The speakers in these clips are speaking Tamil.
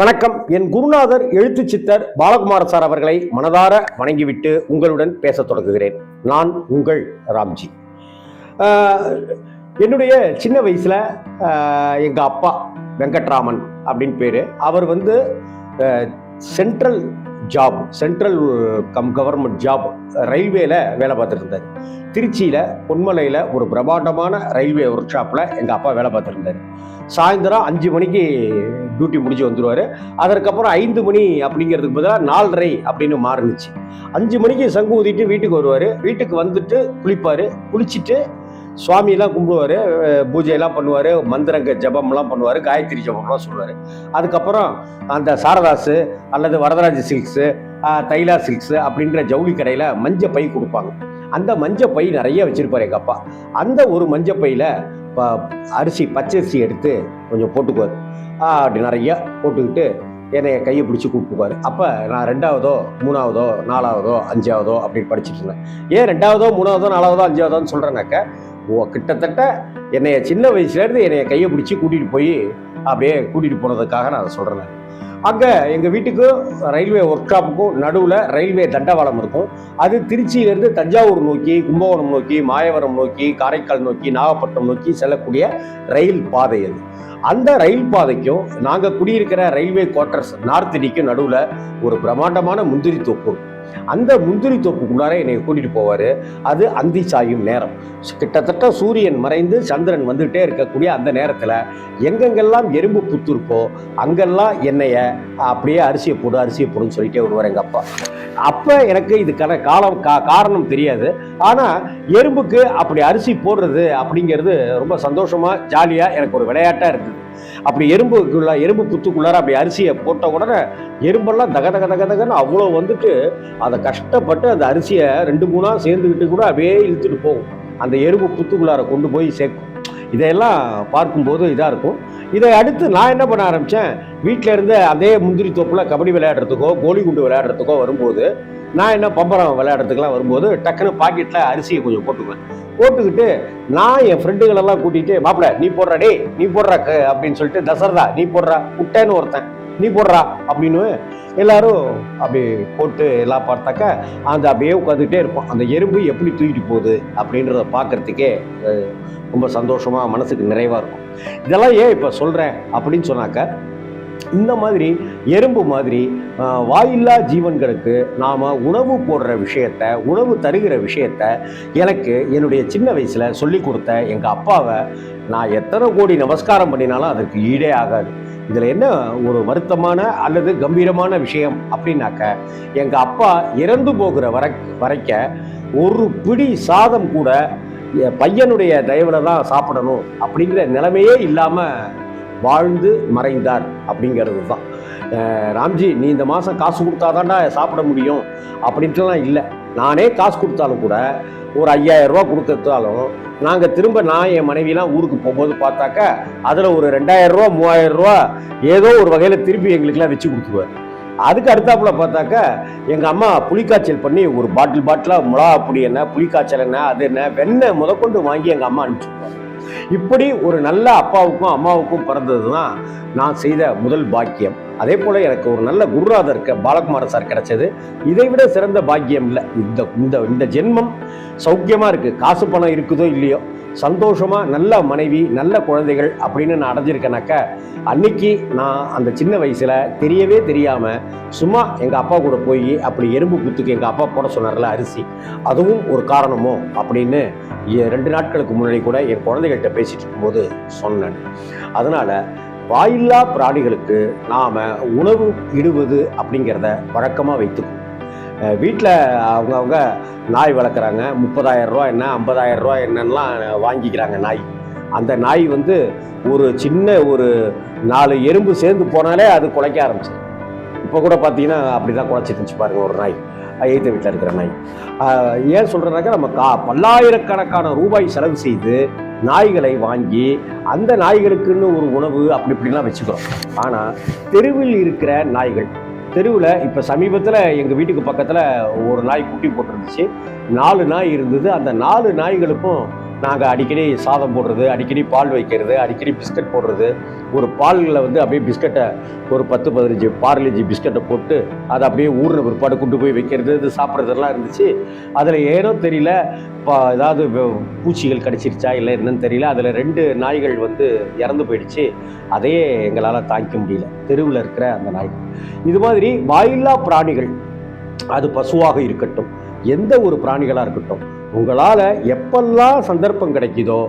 வணக்கம். என் குருநாதர் எழுத்து சித்தர் பாலகுமார சார் அவர்களை மனதார வணங்கிவிட்டு உங்களுடன் பேசத் தொடங்குகிறேன். நான் உங்கள் ராம்ஜி. என்னுடைய சின்ன வயசுல எங்கள் அப்பா வெங்கட்ராமன் அப்படின்னு பேர். அவர் வந்து central job central cum government job ரயில்வேல வேலை பார்த்துட்டு இருந்தார். திருச்சியில பொன்மலையில ஒரு பிரம்மாண்டமான ரயில்வே ஒர்க் ஷாப்ல எங்க அப்பா வேலை பார்த்துட்டு இருந்தார். சாயந்தரம் அஞ்சு மணிக்கு டியூட்டி முடிஞ்சு வந்துருவாரு. அதற்கப்புறம் ஐந்து மணி அப்படிங்கிறதுக்கு பதிலாக நாலரை அப்படின்னு மாறுனுச்சு. அஞ்சு மணிக்கு சங்கு ஊதிட்டு வீட்டுக்கு வருவார். வீட்டுக்கு வந்துட்டு குளிப்பார். குளிச்சுட்டு சுவாமியெல்லாம் கும்பிடுவார் பூஜையெல்லாம் பண்ணுவார் மந்திரங்க ஜபம்லாம் பண்ணுவார் காயத்ரி ஜபம்லாம் சொல்லுவார். அதுக்கப்புறம் அந்த சாரதாஸு அல்லது வரதராஜ சில்க்ஸு தைலா சில்க்ஸு அப்படின்ற ஜவுளி கடையில் மஞ்ச பை கொடுப்பாங்க. அந்த மஞ்ச பை நிறைய வச்சுருப்பார் எங்கள் அப்பா. அந்த ஒரு மஞ்ச பையில் ப அரிசி பச்சரிசி எடுத்து கொஞ்சம் போட்டுக்குவார். அப்படி நிறைய போட்டுக்கிட்டு என்னை கையை பிடிச்சி கூப்பிட்டுக்குவார். அப்போ நான் ரெண்டாவதோ மூணாவதோ நாலாவதோ அஞ்சாவதோ அப்படின்னு படிச்சுட்டு இருந்தேன். ஏன் ரெண்டாவதோ மூணாவதோ நாலாவதோ அஞ்சாவதோன்னு சொல்கிறேன்னாக்க கிட்டத்தட்ட என்னைய சின்ன வயசுலேருந்து என்னைய கையை பிடிச்சி கூட்டிகிட்டு போய் அப்படியே கூட்டிகிட்டு போனதுக்காக நான் அதை சொல்கிறேன் அங்கே எங்கள் வீட்டுக்கு ரயில்வே ஒர்க் ஷாப்புக்கும் நடுவில் ரயில்வே தண்டவாளம் இருக்கும். அது திருச்சியிலேருந்து தஞ்சாவூர் நோக்கி கும்பகோணம் நோக்கி மாயவரம் நோக்கி காரைக்கால் நோக்கி நாகப்பட்டினம் நோக்கி செல்லக்கூடிய ரயில் பாதை அது. அந்த ரயில் பாதைக்கும் நாங்கள் குடியிருக்கிற ரயில்வே குவார்ட்டர்ஸ் நார்த் இடிக்கும் நடுவில் ஒரு பிரம்மாண்டமான முந்திரி தோப்பு இருக்கும். அந்த முந்திரி தோப்புக்குள்ளார என்னை கூட்டிகிட்டு போவார். அது அந்தி சாயும் நேரம். கிட்டத்தட்ட சூரியன் மறைந்து சந்திரன் வந்துகிட்டே இருக்கக்கூடிய அந்த நேரத்தில் எங்கெங்கெல்லாம் எறும்பு புத்து இருக்கோ அங்கெல்லாம் என்னைய அப்படியே அரிசியை போடு அரிசியை போடுன்னு சொல்லிட்டே வருவார் எங்கள் அப்பா. அப்போ எனக்கு இதுக்கான காலம் கா காரணம் தெரியாது. ஆனால் எறும்புக்கு அப்படி அரிசி போடுறது அப்படிங்கிறது ரொம்ப சந்தோஷமாக ஜாலியாக எனக்கு ஒரு விளையாட்டாக இருக்குது அப்படி எறும்புக்குள்ள எறும்பு புத்துக்குள்ளார அப்படி அரிசியை போட்ட உடனே எறும்பெல்லாம் தக தக தக தகன்னு அவ்வளோ வந்துட்டு அதை கஷ்டப்பட்டு அந்த அரிசியை ரெண்டு மூணாக சேர்ந்துக்கிட்டு கூட அப்படியே இழுத்துட்டு போகும். அந்த எறும்பு புத்துக்குள்ளார கொண்டு போய் சேர்க்கும். இதையெல்லாம் பார்க்கும்போது இதாக இருக்கும். இதை அடுத்து நான் என்ன பண்ண ஆரம்பித்தேன் வீட்டில் இருந்து அதே முந்திரி தோப்பில் கபடி விளையாடுறதுக்கோ கோலி குண்டு விளையாடுறதுக்கோ வரும்போது நான் என்ன பம்பரம் விளையாடுறதுக்கெல்லாம் வரும்போது டக்குன்னு பாக்கெட்டில் அரிசியை கொஞ்சம் போட்டுக்குவேன். போட்டுக்கிட்டு நான் என் ஃப்ரெண்டுகளெல்லாம் கூட்டிகிட்டு மாப்பிள்ள நீ போடுற டே நீ போடுற க- அப்படின்னு சொல்லிட்டு தசரதா நீ போடுறா குட்டேன்னு ஒருத்தன் நீ போடுறா அப்படின்னு எல்லாரும் அப்படி போட்டு எல்லாம் பார்த்தாக்கா அந்த அப்படியே உட்காந்துக்கிட்டே இருப்போம். அந்த எறும்பு எப்படி தூக்கிட்டு போகுது அப்படின்றத பார்க்கறதுக்கே ரொம்ப சந்தோஷமாக மனசுக்கு நிறைவாக இருக்கும். இதெல்லாம் ஏன் இப்போ சொல்கிறேன் அப்படின்னு சொன்னாக்க இந்த மாதிரி எறும்பு மாதிரி வாயில்லா ஜீவன்களுக்கு நாம் உணவு போடுற விஷயத்த உணவு தருகிற விஷயத்த எனக்கு என்னுடைய சின்ன வயசில் சொல்லி கொடுத்த எங்கள் அப்பாவை நான் எத்தனை கோடி நமஸ்காரம் பண்ணினாலும் அதற்கு ஈடே ஆகாது. இதில் என்ன ஒரு வருத்தமான அல்லது கம்பீரமான விஷயம் அப்படின்னாக்க எங்கள் அப்பா இறந்து போகிற வர வரைக்க ஒரு பிடி சாதம் கூட என் பையனுடைய தயவில் தான் சாப்பிடணும் அப்படிங்கிற நிலைமையே இல்லாமல் வாழ்ந்து மறைந்தார் அப்படிங்கிறது தான் ராம்ஜி நீ இந்த மாதம் காசு கொடுத்தாதான்டா சாப்பிட முடியும். அப்படின்ட்டுலாம் இல்லை. நானே காசு கொடுத்தாலும் கூட ஒரு ஐயாயிரரூபா கொடுத்தாலும் நாங்கள் திரும்ப நான் என் மனைவிலாம் ஊருக்கு போகும்போது பார்த்தாக்கா அதில் ஒரு ரெண்டாயிரம் ரூபா ஏதோ ஒரு வகையில் திருப்பி எங்களுக்கெல்லாம் வச்சு கொடுத்துருவார். அதுக்கு அடுத்தாப்புல பார்த்தாக்கா எங்கள் அம்மா புளிக்காய்ச்சல் பண்ணி ஒரு பாட்டில் பாட்டிலாக மிளகா பொடி என்ன புளிக்காய்ச்சல் என்ன அது என்ன வெண்ணெய் முதற்கொண்டு வாங்கி எங்கள் அம்மா அனுப்பிச்சுருவாங்க இப்படி ஒரு நல்ல அப்பாவுக்கும் அம்மாவுக்கும் பிறந்தது தான் நான் செய்த முதல் பாக்கியம். அதே போல் எனக்கு ஒரு நல்ல குருநாதர் இருக்க பாலகுமார சார் கிடைச்சது. இதை விட சிறந்த பாக்கியம் இல்லை. இந்த இந்த இந்த ஜென்மம் சௌக்கியமாக இருக்குது காசு பணம் இருக்குதோ இல்லையோ. சந்தோஷமாக நல்ல மனைவி நல்ல குழந்தைகள் அப்படின்னு நான் அடைஞ்சிருக்கேனாக்க அன்னைக்கு நான் அந்த சின்ன வயசில் தெரியவே தெரியாமல் சும்மா எங்கள் அப்பா கூட போய் அப்படி எறும்பு குத்துக்கு எங்கள் அப்பா போட சொன்னார்ல அரிசி. அதுவும் ஒரு காரணமோ அப்படின்னு ரெண்டு நாட்களுக்கு முன்னாடி கூட என் குழந்தைகள்கிட்ட பேசிகிட்டு இருக்கும்போது சொன்னேன். அதனால் வாயில்லா பிராணிகளுக்கு நாம் உணவு இடுவது அப்படிங்கிறத வழக்கமாக வைத்துக்கணும் வீட்டில் அவங்கவுங்க நாய் வளர்க்குறாங்க. முப்பதாயிரம் ரூபா என்ன ஐம்பதாயிரம் ரூபா என்னெல்லாம் வாங்கிக்கிறாங்க நாய். அந்த நாய் வந்து ஒரு சின்ன ஒரு நாலு எறும்பு சேர்ந்து போனாலே அது குலைக்க ஆரம்பிச்சிடும் இப்போ கூட பார்த்தீங்கன்னா அப்படி தான் குலைச்சிட்டு இருந்துச்சு ஒரு நாய். எய்த்த வீட்டில் இருக்கிற நாய். ஏன் சொல்கிறேன்னாக்கா நம்ம கா பல்லாயிரக்கணக்கான ரூபாய் செலவு செய்து நாய்களை வாங்கி அந்த நாய்களுக்குன்னு ஒரு உணவு அப்படி இப்படிலாம் வச்சுக்கிறோம். ஆனால் தெருவில் இருக்கிற நாய்கள் தெருவில் இப்போ சமீபத்தில் எங்கள் வீட்டுக்கு பக்கத்தில் ஒரு நாய் குட்டி போட்டிருந்துச்சு. நாலு நாய் இருந்தது. அந்த நாலு நாய்களுக்கும் நாங்கள் அடிக்கடி சாதம் போடுறது அடிக்கடி பால் வைக்கிறது அடிக்கடி பிஸ்கட் போடுறது. ஒரு பாலில் வந்து அப்படியே பிஸ்கட்டை ஒரு பத்து பதினஞ்சு பார்லேஜி பிஸ்கட்டை போட்டு அதை அப்படியே ஊறின பிற்பாடு கொண்டு போய் வைக்கிறது இது சாப்பிட்றதெல்லாம் இருந்துச்சு. அதில் ஏனோ தெரியல இப்போ ஏதாவது பூச்சிகள் கடிச்சிருச்சா இல்லை என்னன்னு தெரியல. அதில் ரெண்டு நாய்கள் வந்து இறந்து போயிடுச்சு. அதையே எங்களால் தாங்கிக்க முடியல. தெருவில் இருக்கிற அந்த நாய்கள் இது மாதிரி வாயில்லா பிராணிகள் அது பசுவாக இருக்கட்டும் எந்த ஒரு பிராணிகளாக இருக்கட்டும் உங்களால் எப்பெல்லாம் சந்தர்ப்பம் கிடைக்குதோ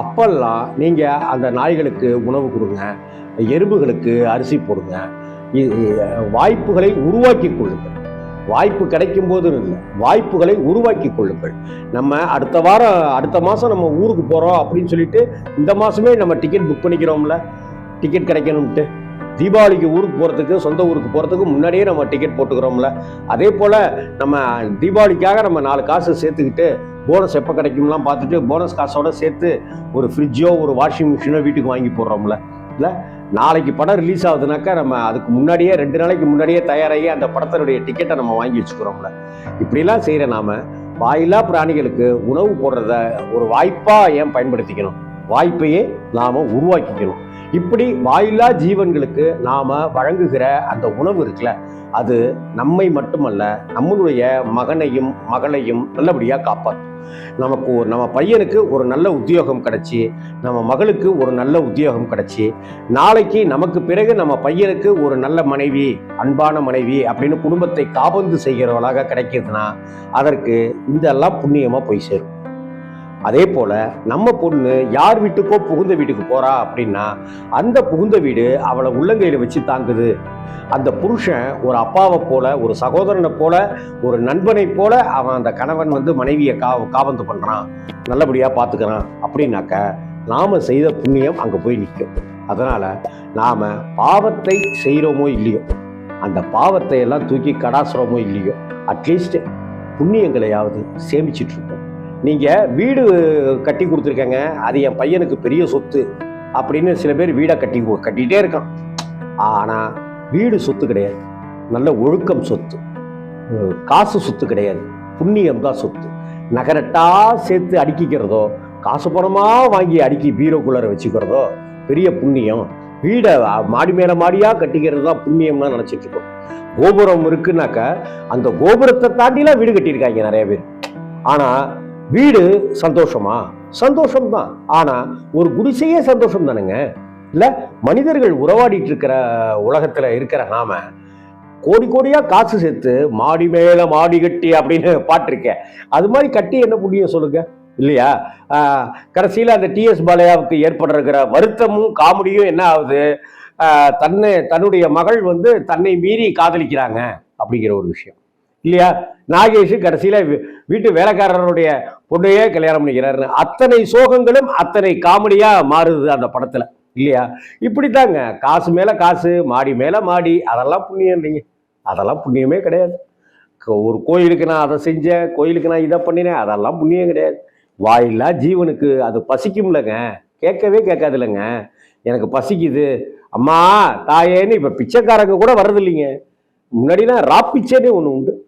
அப்பெல்லாம் நீங்கள் அந்த நாய்களுக்கு உணவு கொடுங்க எறும்புகளுக்கு அரிசி போடுங்க. வாய்ப்புகளை உருவாக்கி கொள்ளுங்கள். வாய்ப்பு கிடைக்கும் போது இல்லை வாய்ப்புகளை உருவாக்கி கொள்ளுங்கள். நம்ம அடுத்த வாரம் அடுத்த மாதம் நம்ம ஊருக்கு போகிறோம் அப்படின்னு சொல்லிட்டு இந்த மாதமே நம்ம டிக்கெட் புக் பண்ணிக்கிறோம்ல. டிக்கெட் கிடைக்கணும்ட்டு. தீபாவளிக்கு ஊருக்கு போகிறதுக்கு சொந்த ஊருக்கு போகிறதுக்கு முன்னாடியே நம்ம டிக்கெட் போட்டுக்கிறோம்ல. அதே போல் நம்ம தீபாவளிக்காக நம்ம நாலு காசு சேர்த்துக்கிட்டு போனஸ் எப்போ கிடைக்கும்லாம் பார்த்துட்டு போனஸ் காசோட சேர்த்து ஒரு ஃப்ரிட்ஜோ ஒரு வாஷிங் மிஷினோ வீட்டுக்கு வாங்கி போடுறோம்ல. இல்லை? நாளைக்கு படம் ரிலீஸ் ஆகுதுனாக்கா நம்ம அதுக்கு முன்னாடியே ரெண்டு நாளைக்கு முன்னாடியே தயாராகி அந்த படத்தினுடைய டிக்கெட்டை நம்ம வாங்கி வச்சுக்கிறோம்ல. இப்படிலாம் செய்கிற நாம வாயில்லா பிராணிகளுக்கு உணவு போடுறத ஒரு வாய்ப்பாக ஏன் பயன்படுத்திக்கணும்? வாய்ப்பையே நாம் உருவாக்கிக்கணும். இப்படி வாயில்லா ஜீவன்களுக்கு நாம் வழங்குகிற அந்த உணவு இருக்குல்ல அது நம்மை மட்டுமல்ல நம்மளுடைய மகனையும் மகளையும் நல்லபடியாக காப்பாற்றும் நமக்கு ஒரு நம்ம பையனுக்கு ஒரு நல்ல உத்தியோகம் கிடைச்சி நம்ம மகளுக்கு ஒரு நல்ல உத்தியோகம் கிடைச்சி நாளைக்கு நமக்கு பிறகு நம்ம பையனுக்கு ஒரு நல்ல மனைவி அன்பான மனைவி அப்படின்னு குடும்பத்தை காபந்து செய்கிறவளாக கிடைக்கிறதுனா அதற்கு இதெல்லாம் புண்ணியமாக போய் சேரும். அதே போல நம்ம பொண்ணு யார் வீட்டுக்கோ புகுந்த வீட்டுக்கு போறா அப்படின்னா அந்த புகுந்த வீடு அவளை உள்ளங்கையில வச்சு தாங்குது. அந்த புருஷன் ஒரு அப்பாவை போல ஒரு சகோதரனை போல ஒரு நண்பனை போல அவன் அந்த கணவன் வந்து மனைவியை கா காபந்து பண்றான். நல்லபடியா பாத்துக்கிறான். அப்படின்னாக்க நாம செய்த புண்ணியம் அங்க போய் நிற்கும் அதனால நாம பாவத்தை செய்கிறோமோ இல்லையோ அந்த பாவத்தை எல்லாம் தூக்கி கடாசுறோமோ இல்லையோ அட்லீஸ்ட் புண்ணியங்களையாவது சேமிச்சிட்டு நீங்கள் வீடு கட்டி கொடுத்துருக்கேங்க. அது என் பையனுக்கு பெரிய சொத்து. அப்படின்னு சில பேர் வீடை கட்டி கட்டிகிட்டே இருக்கான். ஆனால் வீடு சொத்து கிடையாது. நல்ல ஒழுக்கம் சொத்து. காசு சொத்து கிடையாது. புண்ணியம் தான் சொத்து. நகரட்டா சேர்த்து அடுக்கிக்கிறதோ காசு பணமாக வாங்கி அடுக்கி பீரோக்குள்ளார வச்சுக்கிறதோ பெரிய புண்ணியம். வீடை மாடி மேலே மாடியாக கட்டிக்கிறது தான் புண்ணியம்னு நினைச்சிட்டு இருக்கோம். கோபுரம் இருக்குன்னாக்க அந்த கோபுரத்தை தாண்டிலாம் வீடு கட்டியிருக்காங்க நிறைய பேர். ஆனால் வீடு சந்தோஷமா? சந்தோஷம் தான் ஆனா ஒரு குடிசையே சந்தோஷம் தானுங்க இல்ல மனிதர்கள் உறவாடிட்டு இருக்கிற உலகத்துல இருக்கிற நாம கோடி கோடியா காசு சேர்த்து மாடி மேல மாடி கட்டி அப்படின்னு பாட்டிருக்கேன் அது மாதிரி கட்டி என்ன புண்ணியம் சொல்லுங்க? இல்லையா? கடைசியில் அந்த டிஎஸ் பாலையாவுக்கு ஏற்படுற வருத்தமும் காமெடியும் என்ன ஆகுது? தன்னை தன்னுடைய மகள் வந்து தன்னை மீறி காதலிக்கிறாங்க அப்படிங்கிற ஒரு விஷயம். இல்லையா? நாகேஷ் கடைசியில் வீட்டு வேலைக்காரருடைய பொண்ணையே கல்யாணம் பண்ணிக்கிறாரு அத்தனை சோகங்களும் அத்தனை காமெடியாக மாறுது அந்த படத்தில். இல்லையா? இப்படித்தாங்க. காசு மேலே காசு மாடி மேலே மாடி. அதெல்லாம் புண்ணியம் இல்லைங்க. அதெல்லாம் புண்ணியமே கிடையாது. ஒரு கோயிலுக்கு நான் அதை செஞ்சேன் கோயிலுக்கு நான் இதை பண்ணினேன். அதெல்லாம் புண்ணியம் கிடையாது. வாயில்லா ஜீவனுக்கு அது பசிக்கும்லங்க. கேட்கவே கேட்காது இல்லைங்க எனக்கு பசிக்குது. அம்மா தாயேன்னு இப்போ பிச்சைக்காரங்க கூட வர்றது இல்லைங்க முன்னாடிலாம் ராப்பிச்சேன்னு ஒன்று உண்டு.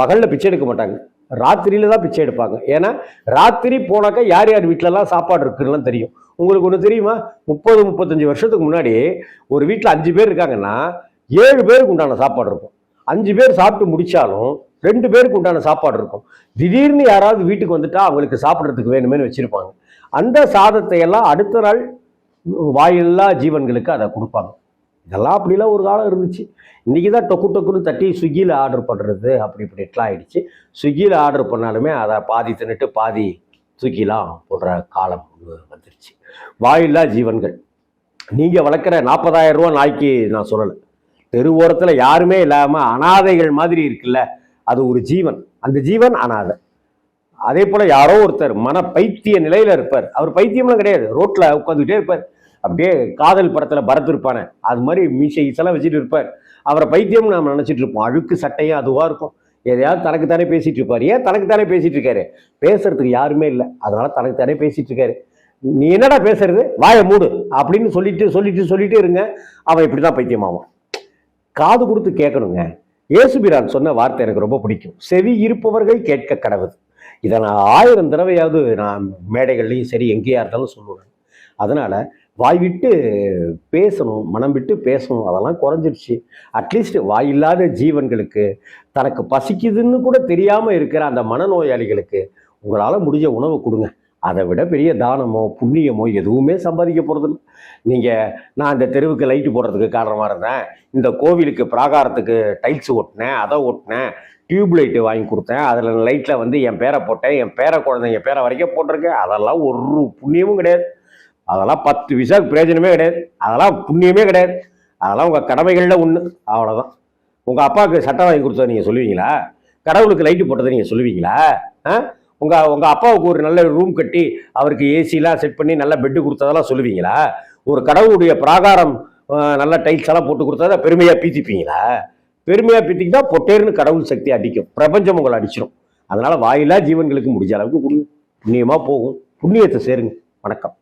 பகலில் பிச்சை எடுக்க மாட்டாங்க. ராத்திரியில தான் பிச்சை எடுப்பாங்க. ஏன்னா ராத்திரி போனாக்கா யார் யார் வீட்டிலலாம் சாப்பாடு இருக்குன்னு தெரியும். உங்களுக்கு ஒன்று தெரியுமா? முப்பது முப்பத்தஞ்சு வருஷத்துக்கு முன்னாடி ஒரு வீட்டில் அஞ்சு பேர் இருக்காங்கன்னா ஏழு பேருக்கு உண்டான சாப்பாடு இருக்கும். அஞ்சு பேர் சாப்பிட்டு முடித்தாலும் ரெண்டு பேருக்கு உண்டான சாப்பாடு இருக்கும். திடீர்னு யாராவது வீட்டுக்கு வந்துட்டா அவங்களுக்கு சாப்பிட்றதுக்கு வேணுமேனு வச்சுருப்பாங்க. அந்த சாதத்தை எல்லாம் அடுத்த நாள் வாயில்லா ஜீவன்களுக்கு அதை கொடுப்பாங்க. இதெல்லாம் அப்படிலாம் ஒரு காலம் இருந்துச்சு. இன்றைக்கி தான் டொக்கு டொக்குன்னு தட்டி ஸ்விக்கியில் ஆர்டர் பண்ணுறது அப்படி இப்படிலாம் ஆகிடுச்சு ஸ்விக்கியில் ஆர்டர் பண்ணாலுமே அதை பாதி தின்னுட்டு பாதி தூக்கிலாம் போடுற காலம் வந்துருச்சு. வாயில்லா ஜீவன்கள். நீங்கள் வளர்க்குற நாற்பதாயிரம் ரூபா நாய்க்கு நான் சொல்லலை. தெரு ஓரத்தில் யாருமே இல்லாமல் அனாதைகள் மாதிரி இருக்குல்ல அது ஒரு ஜீவன். அந்த ஜீவன் அனாதை. அதே போல் யாரோ ஒருத்தர் மன பைத்திய நிலையில் இருப்பார். அவர் பைத்தியம்லாம் கிடையாது. ரோட்டில் உட்காந்துக்கிட்டே இருப்பார். அப்படியே காதல் படத்தில் பரத் இருப்பானே. அது மாதிரி மீசை ஈசெல்லாம் வச்சுட்டு இருப்பார். அவரை பைத்தியம்னு நம்ம நினச்சிட்டு இருப்போம். அழுக்கு சட்டையும் அதுவாக இருக்கும். எதையாவது தனக்கு தானே பேசிட்டு இருப்பார். ஏன் தனக்கு தானே பேசிட்டு இருக்காரு? பேசுறதுக்கு யாருமே இல்லை. அதனால தனக்கு தானே பேசிட்டு இருக்காரு. நீ என்னடா பேசுறது? வாயை மூடு. அப்படின்னு சொல்லிட்டு சொல்லிட்டு சொல்லிட்டு இருங்க. அவன் இப்படி தான் பைத்தியமாவான். காது கொடுத்து கேட்கணுங்க. ஏசுபிரான் சொன்ன வார்த்தை எனக்கு ரொம்ப பிடிக்கும். செவி இருப்பவர்கள் கேட்க கடவுது இதை நான் ஆயிரம் தடவையாவது நான் மேடைகள்லையும் சரி எங்கேயா இருந்தாலும் சொல்லுவேன். அதனால் வாய் விட்டு பேசணும் மனம் விட்டு பேசணும் அதெல்லாம் குறைஞ்சிருச்சு. அட்லீஸ்ட் வாயில்லாத ஜீவன்களுக்கு தனக்கு பசிக்குதுன்னு கூட தெரியாமல் இருக்கிற அந்த மனநோயாளிகளுக்கு உங்களால் முடிஞ்ச உணவு கொடுங்க. அதை விட பெரிய தானமோ புண்ணியமோ எதுவுமே சம்பாதிக்க போகிறது நீங்கள் நான் இந்த தெருவுக்கு லைட்டு போடுறதுக்கு காரணமாக இருந்தேன். இந்த கோவிலுக்கு பிராகாரத்துக்கு டைல்ஸ் ஒட்டினேன் அதை ஒட்டினேன் டியூப் லைட்டு வாங்கி கொடுத்தேன். அதில் லைட்டில் வந்து என் பேரை போட்டேன். என் பேரை குழந்தைங்க பேரை வரைக்கும் போட்டிருக்கேன். அதெல்லாம் ஒரு புண்ணியமும் கிடையாது. அதெல்லாம் பத்து விசாக்கு பிரயோஜனமே கிடையாது. அதெல்லாம் புண்ணியமே கிடையாது. அதெல்லாம் உங்கள் கடமைகளில் ஒன்று அவ்வளோதான் உங்கள் அப்பாவுக்கு சட்டம் வாங்கி கொடுத்ததை நீங்கள் சொல்லுவீங்களா? கடவுளுக்கு லைட்டு போட்டதை நீங்கள் சொல்லுவீங்களா? ஆ? உங்கள் உங்கள் அப்பாவுக்கு ஒரு நல்ல ரூம் கட்டி அவருக்கு ஏசிலாம் செட் பண்ணி நல்ல பெட்டு கொடுத்ததெல்லாம் சொல்லுவீங்களா? ஒரு கடவுளுடைய பிராகாரம் நல்ல டைல்ஸ் எல்லாம் போட்டு கொடுத்ததை பெருமையாக பீத்திப்பீங்களா? பெருமையாக பீத்திக்கிட்டா பொட்டேர்னு கடவுள் சக்தி அடிக்கும். பிரபஞ்சம் உங்களை அடிச்சிடும் அதனால் வாயிலா ஜீவன்களுக்கு முடிஞ்ச அளவுக்கு கொடுங்க புண்ணியமாக போகும். புண்ணியத்தை சேருங்க. வணக்கம்.